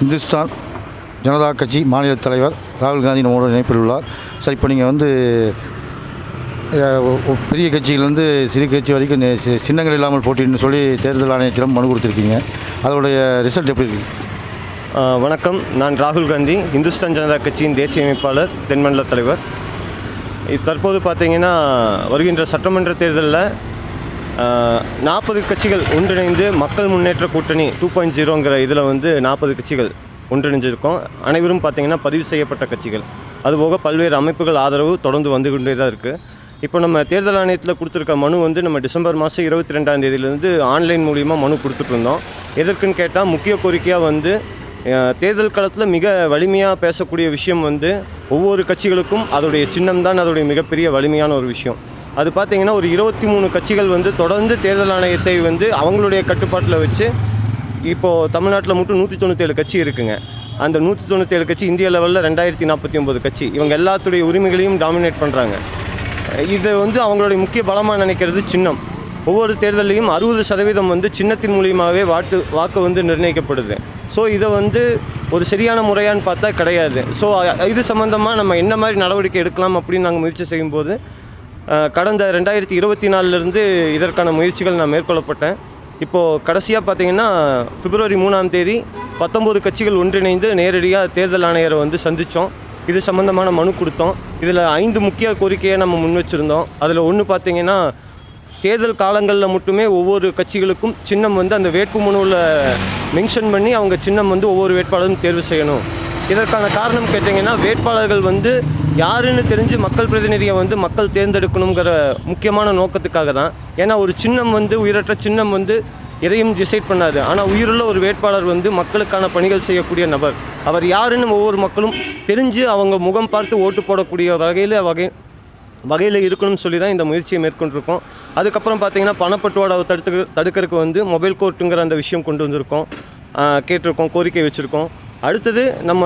இந்துஸ்தான் ஜனதா கட்சி மாநில தலைவர் ராகுல் காந்தி நம்மளோட இணைப்பில் உள்ளார் சார் இப்போ நீங்கள் வந்து பெரிய கட்சியிலேருந்து சிறு கட்சி வரைக்கும் சி- சின்னங்கள் இல்லாமல் போட்டின்னு சொல்லி தேர்தல் ஆணையத்திடம் மனு கொடுத்துருக்கீங்க. அதோடைய ரிசல்ட் எப்படி இருக்கு? வணக்கம். நான் ராகுல் காந்தி இந்துஸ்தான் ஜனதா கட்சியின் தேசிய அமைப்பாளர் தென்மண்டல தலைவர். தற்போது பார்த்தீங்கன்னா வருகின்ற சட்டமன்ற தேர்தலில் நாற்பது கட்சிகள் ஒன்றிணைந்து மக்கள் முன்னேற்ற கூட்டணி டூ பாயிண்ட் ஜீரோங்கிற இதில் வந்து நாற்பது கட்சிகள் ஒன்றிணைஞ்சிருக்கோம். அனைவரும் பார்த்திங்கன்னா பதிவு செய்யப்பட்ட கட்சிகள். அதுபோக பல்வேறு அமைப்புகள் ஆதரவு தொடர்ந்து வந்து கொண்டே தான் இருக்குது இப்போ நம்ம தேர்தல் ஆணையத்தில் கொடுத்துருக்க மனு வந்து நம்ம டிசம்பர் மாதம் இருபத்தி ரெண்டாம் தேதியிலேருந்து ஆன்லைன் மூலிமா மனு கொடுத்துட்ருந்தோம் எதற்குன்னு கேட்டால் முக்கிய கோரிக்கையாக வந்து தேர்தல் காலத்தில் மிக வலிமையாக பேசக்கூடிய விஷயம் வந்து ஒவ்வொரு கட்சிகளுக்கும் அதோடைய சின்னம் தான் அதோடைய மிகப்பெரிய வலிமையான ஒரு விஷயம். அது பார்த்தீங்கன்னா ஒரு இருபத்தி மூணு கட்சிகள் வந்து தொடர்ந்து தேர்தல் ஆணையத்தை வந்து அவங்களுடைய கட்டுப்பாட்டில் வச்சு இப்போது தமிழ்நாட்டில் மட்டும் நூற்றி தொண்ணூற்றேழு கட்சி இருக்குங்க. அந்த நூற்றி தொண்ணூற்றேழு கட்சி இந்திய லெவலில் ரெண்டாயிரத்தி நாற்பத்தி ஒம்பது கட்சி. இவங்க எல்லாத்துடைய உரிமைகளையும் டாமினேட் பண்ணுறாங்க இதை வந்து அவங்களுடைய முக்கிய பலமாக நினைக்கிறது சின்னம். ஒவ்வொரு தேர்தலையும் அறுபது சதவீதம் வந்து சின்னத்தின் மூலியமாகவே வாட்டு வாக்கு வந்து நிர்ணயிக்கப்படுது. ஸோ இதை வந்து ஒரு சரியான முறையான்னு பார்த்தா கிடையாது. ஸோ இது சம்மந்தமாக நம்ம என்ன மாதிரி நடவடிக்கை எடுக்கலாம் அப்படின்னு நாங்கள் முயற்சி செய்யும்போது கடந்த ரெண்டாயிரத்தி இருபத்தி நாலுலேருந்து இதற்கான முயற்சிகள் நான் மேற்கொள்ளப்பட்டேன். இப்போது கடைசியாக பார்த்தீங்கன்னா பிப்ரவரி மூணாம் தேதி பத்தொம்போது கட்சிகள் ஒன்றிணைந்து நேரடியாக தேர்தல் ஆணையரை வந்து சந்தித்தோம் இது சம்மந்தமான மனு கொடுத்தோம். இதில் ஐந்து முக்கிய கோரிக்கையை நம்ம முன் வச்சுருந்தோம். அதில் ஒன்று பார்த்தீங்கன்னா தேர்தல் காலங்களில் மட்டுமே ஒவ்வொரு கட்சிகளுக்கும் சின்னம் வந்து அந்த வேட்பு மனுவில் மென்ஷன் பண்ணி அவங்க சின்னம் வந்து ஒவ்வொரு வேட்பாளரும் தேர்வு செய்யணும். இதற்கான காரணம் கேட்டிங்கன்னா வேட்பாளர்கள் வந்து யாருன்னு தெரிஞ்சு மக்கள் பிரதிநிதியை வந்து மக்கள் தேர்ந்தெடுக்கணுங்கிற முக்கியமான நோக்கத்துக்காக தான். ஏன்னா ஒரு சின்னம் வந்து உயிரற்ற சின்னம் வந்து எதையும் டிசைட் பண்ணாது. ஆனால் உயிருள்ள ஒரு வேட்பாளர் வந்து மக்களுக்கான பணிகள் செய்யக்கூடிய நபர். அவர் யாருன்னு ஒவ்வொரு மக்களும் தெரிஞ்சு அவங்க முகம் பார்த்து ஓட்டு போடக்கூடிய வகையில் வகை வகையில் இருக்கணும்னு சொல்லி தான் இந்த முயற்சியை மேற்கொண்டிருக்கோம். அதுக்கப்புறம் பார்த்திங்கன்னா பணப்பட்டுவாடாவை தடுத்து தடுக்கிறதுக்கு வந்து மொபைல் கோர்ட்டுங்கிற அந்த விஷயம் கொண்டு வந்திருக்கோம். கேட்டிருக்கோம் கோரிக்கை வச்சுருக்கோம். அடுத்தது நம்ம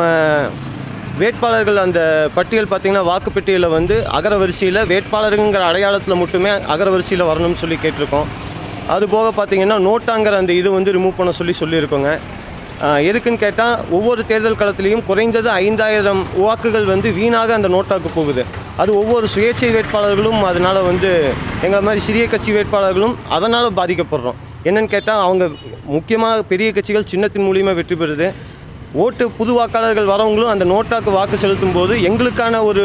வேட்பாளர்கள் அந்த பட்டியல் பார்த்திங்கன்னா வாக்குப்பெட்டியில் வந்து அகர வரிசையில் வேட்பாளருங்கிற அடையாளத்தில் மட்டுமே அகர வரிசையில் வரணும்னு சொல்லி கேட்டிருக்கோம். அது போக பார்த்தீங்கன்னா நோட்டாங்கிற அந்த இது வந்து ரிமூவ் பண்ண சொல்லி சொல்லியிருக்கோங்க. எதுக்குன்னு கேட்டால் ஒவ்வொரு தேர்தல் களத்திலையும் குறைந்தது ஐந்தாயிரம் வாக்குகள் வந்து வீணாக அந்த நோட்டாக்கு போகுது. அது ஒவ்வொரு சுயேட்சை வேட்பாளர்களும் அதனால் வந்து எங்களை மாதிரி சிறிய கட்சி வேட்பாளர்களும் அதனால் பாதிக்கப்படுறோம். என்னென்னு கேட்டால் அவங்க முக்கியமாக பெரிய கட்சிகள் சின்னத்தின் மூலியமாக வெற்றி பெறுது. ஓட்டு புது வாக்காளர்கள் வரவங்களும் அந்த நோட்டாக்கு வாக்கு செலுத்தும் போது எங்களுக்கான ஒரு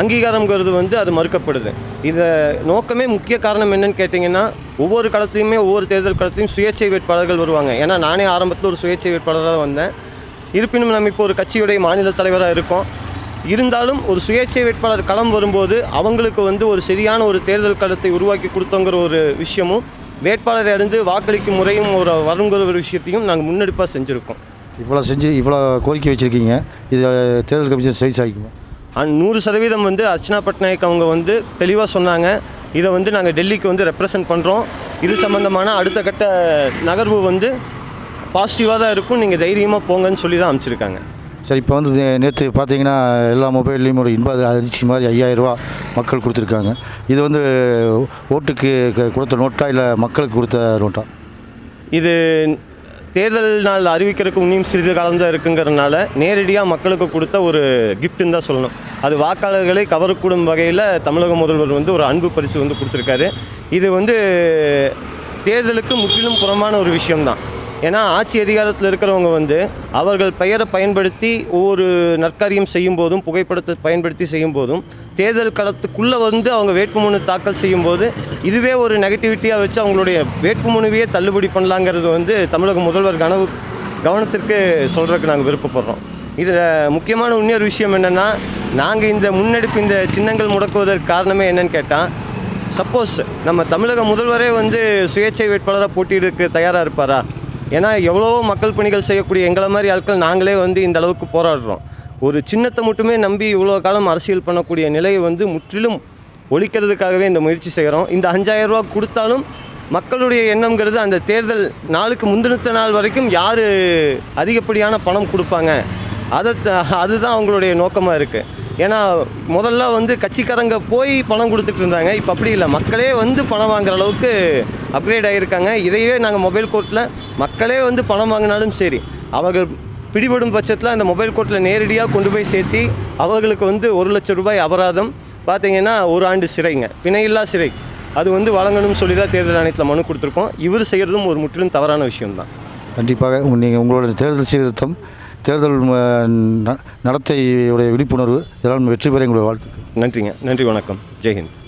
அங்கீகாரங்கிறது வந்து அது மறுக்கப்படுது. இதை நோக்கமே முக்கிய காரணம் என்னன்னு கேட்டிங்கன்னா ஒவ்வொரு களத்துலையுமே ஒவ்வொரு தேர்தல் களத்துலையும் சுயேட்சை வேட்பாளர்கள் வருவாங்க. ஏன்னா நானே ஆரம்பத்தில் ஒரு சுயேட்சை வேட்பாளராக வந்தேன். இருப்பினும் நம்ம இப்போ ஒரு கட்சியுடைய மாநில தலைவராக இருக்கோம். இருந்தாலும் ஒரு சுயேட்சை வேட்பாளர் களம் வரும்போது அவங்களுக்கு வந்து ஒரு சரியான ஒரு தேர்தல் களத்தை உருவாக்கி கொடுத்தோங்கிற ஒரு விஷயமும் வேட்பாளரை அடைந்து வாக்களிக்கும் முறையும் ஒரு வருங்கிற ஒரு விஷயத்தையும் நாங்கள் முன்னெடுப்பாக செஞ்சுருக்கோம். இவ்வளோ செஞ்சு இவ்வளோ கோரிக்கை வச்சுருக்கீங்க. இது தேர்தல் கமிஷன் சைஸ் ஆகிக்குமா அண்ட் நூறு சதவீதம் வந்து அர்ச்சனா பட்நாயக் அவங்க வந்து தெளிவாக சொன்னாங்க. இதை வந்து நாங்கள் டெல்லிக்கு வந்து ரெப்ரசன்ட் பண்ணுறோம் இது சம்மந்தமான அடுத்த கட்ட நகர்வு வந்து பாசிட்டிவாக தான் இருக்கும். நீங்கள் தைரியமாக போங்கன்னு சொல்லி தான் அனுப்பிச்சிருக்காங்க. சரி இப்போ வந்து நேற்று பார்த்தீங்கன்னா எல்லா மொபைல்லையும் ஒரு இன்ப அதிர்ச்சி மாதிரி ஐயாயிரரூவா மக்கள் கொடுத்துருக்காங்க. இது வந்து ஓட்டுக்கு கொடுத்த நோட்டா இல்லை மக்களுக்கு கொடுத்த நோட்டா? இது தேர்தல் நாள் அறிவிக்கிறதுக்கு இன்னும் சிறிது காலம் தான் இருக்குங்கிறதுனால நேரடியாக மக்களுக்கு கொடுத்த ஒரு கிஃப்ட்டுன்னு தான் சொல்லணும். அது வாக்காளர்களை கவரக்கூடும் வகையில் தமிழக முதல்வர் வந்து ஒரு அன்பு பரிசு வந்து கொடுத்துருக்காரு. இது வந்து தேர்தலுக்கு முற்றிலும் புறமான ஒரு விஷயம்தான். ஏன்னா ஆட்சி அதிகாரத்தில் இருக்கிறவங்க வந்து அவர்கள் பெயரை பயன்படுத்தி ஒவ்வொரு நற்காரியம் செய்யும் போதும் புகைப்படத்தை பயன்படுத்தி செய்யும் போதும் தேர்தல் களத்துக்குள்ளே வந்து அவங்க வேட்புமனு தாக்கல் செய்யும்போது இதுவே ஒரு நெகட்டிவிட்டியாக வச்சு அவங்களுடைய வேட்புமனுவையே தள்ளுபடி பண்ணலாங்கிறது வந்து தமிழக முதல்வர் கனவு கவனத்திற்கு சொல்கிறதுக்கு நாங்கள் விருப்பப்படுறோம். இதில் முக்கியமான இன்னொரு விஷயம் என்னென்னா நாங்கள் இந்த முன்னெடுப்பு இந்த சின்னங்கள் முடக்குவதற்கு காரணமே என்னன்னு கேட்டால் சப்போஸ் நம்ம தமிழக முதல்வரே வந்து சுயேட்சை வேட்பாளராக போட்டியிடுக்கு தயாராக இருப்பாரா? ஏன்னா எவ்வளோ மக்கள் பணிகள் செய்யக்கூடிய எங்களை மாதிரி ஆட்கள் நாங்களே வந்து இந்த அளவுக்கு போராடுறோம். ஒரு சின்னத்தை மட்டுமே நம்பி இவ்வளோ காலம் அரசியல் பண்ணக்கூடிய நிலையை வந்து முற்றிலும் ஒழிக்கிறதுக்காகவே இந்த முயற்சி செய்கிறோம். இந்த அஞ்சாயிரம் ரூபா கொடுத்தாலும் மக்களுடைய எண்ணங்கிறது அந்த தேர்தல் நாளுக்கு முந்தினத்த நாள் வரைக்கும் யார் அதிகப்படியான பணம் கொடுப்பாங்க. அதை த- அதுதான் அவங்களுடைய நோக்கமாக இருக்குது ஏன்னா முதல்ல வந்து கட்சிக்காரங்க போய் பணம் கொடுத்துட்டு இருந்தாங்க. இப்போ அப்படி இல்லை. மக்களே வந்து பணம் வாங்குற அளவுக்கு அப்கிரேட் ஆகியிருக்காங்க இதையே நாங்கள் மொபைல் கோர்ட்டில் மக்களே வந்து பணம் வாங்கினாலும் சரி அவர்கள் பிடிபடும் பட்சத்தில் அந்த மொபைல் கோர்ட்டில் நேரடியாக கொண்டு போய் சேர்த்தி அவர்களுக்கு வந்து ஒரு லட்சம் ரூபாய் அபராதம் பார்த்தீங்கன்னா ஒரு ஆண்டு சிறைங்க. பிணையில்லா சிறை. அது வந்து வழங்கணும்னு சொல்லி தான் தேர்தல் ஆணையத்தில் மனு கொடுத்துருக்கோம். இவர் செய்கிறதும் ஒரு முற்றிலும் தவறான விஷயம்தான். கண்டிப்பாக நீங்கள் உங்களோட தேர்தல் சீர்திருத்தம் தேர்தல் ந- நடத்தையுடைய விழிப்புணர்வு இதெல்லாம் வெற்றி பெற எங்களுடைய வாழ்த்துக்கள். நன்றிங்க. நன்றி வணக்கம். ஜெய்ஹிந்த்.